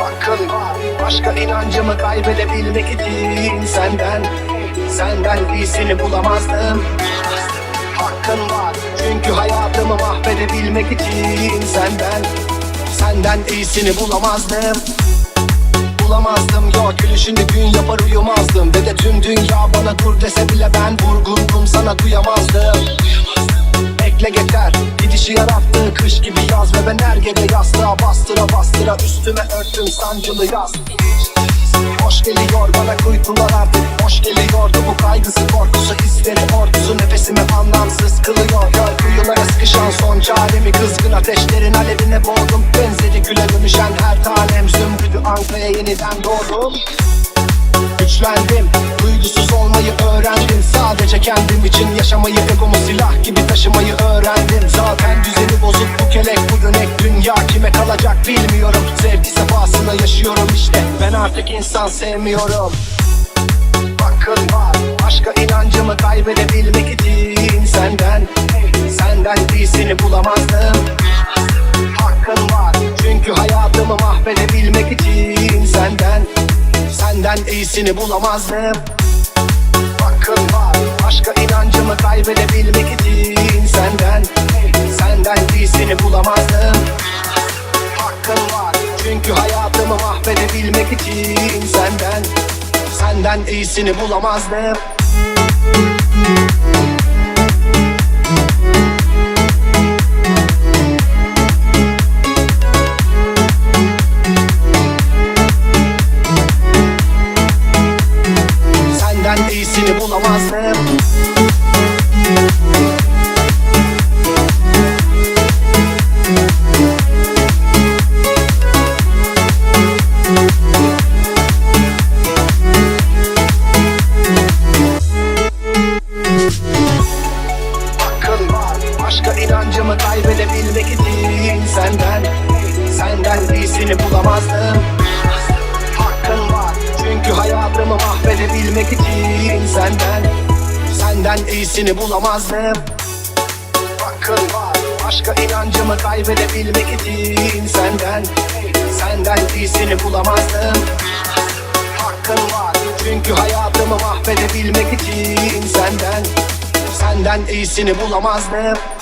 hakkın var Başka inancımı kaybedebilmek için Senden, senden iyisini bulamazdım. Hakkın var çünkü hayatımı mahvedebilmek için Senden, senden iyisini bulamazdım. Bulamazdım yok gülüşünü gün yapar uyumazdım. Ve de tüm dünya bana dur dese bile ben Vurgundum sana duyamazdım Bekle yeter. Gidişi yarattı kış gibi yaz Ve ben her gece yastığa bastıra bastıra Üstüme örttüm sancılı yaz. Hoş geliyor bana kuytular artık. Hoş geliyordu bu kaygısı korkusu Hisleri ordusu. Nefesimi anlamsız kılıyor. Gör kuyulara sıkışan son çaremi Kızgın ateşlerin alevine boğdum. Benzeri güle dönüşen her tanem Zümrüdü. Ankaya yeniden doğdum. Güçlendim, duygusuz olmayı öğrendim. Sadece kendim için yaşamayı egomu silah gibi taşımayı öğrendim Zaten. Düzeni bozuk bu kelek bu dönek. Dünya kime kalacak bilmiyorum. Sevgi sefasında yaşıyorum işte. Ben artık insan sevmiyorum. Hakkın var Başka inancımı kaybedebilmek için Senden, senden iyisini bulamazdım. Hakkın var çünkü hayatımı mahvedebilmek için Senden, senden iyisini bulamazdım. Hakkın var başka inancımı kaybedebilmek bulamazdım Hakkın var. Çünkü hayatımı mahvedebilmek için Senden, senden iyisini bulamazdım. Senden iyisini bulamazdım inancımı kaybedebilmek için Senden, senden iyisini bulamazdım. Hakkın var çünkü hayatımı mahvedebilmek için Senden, senden iyisini bulamazdım. Hakkın var başka inancımı kaybedebilmek için Senden, senden iyisini bulamazdım. Hakkın var çünkü hayatımı mahvedebilmek için Senden, senden iyisini bulamazdım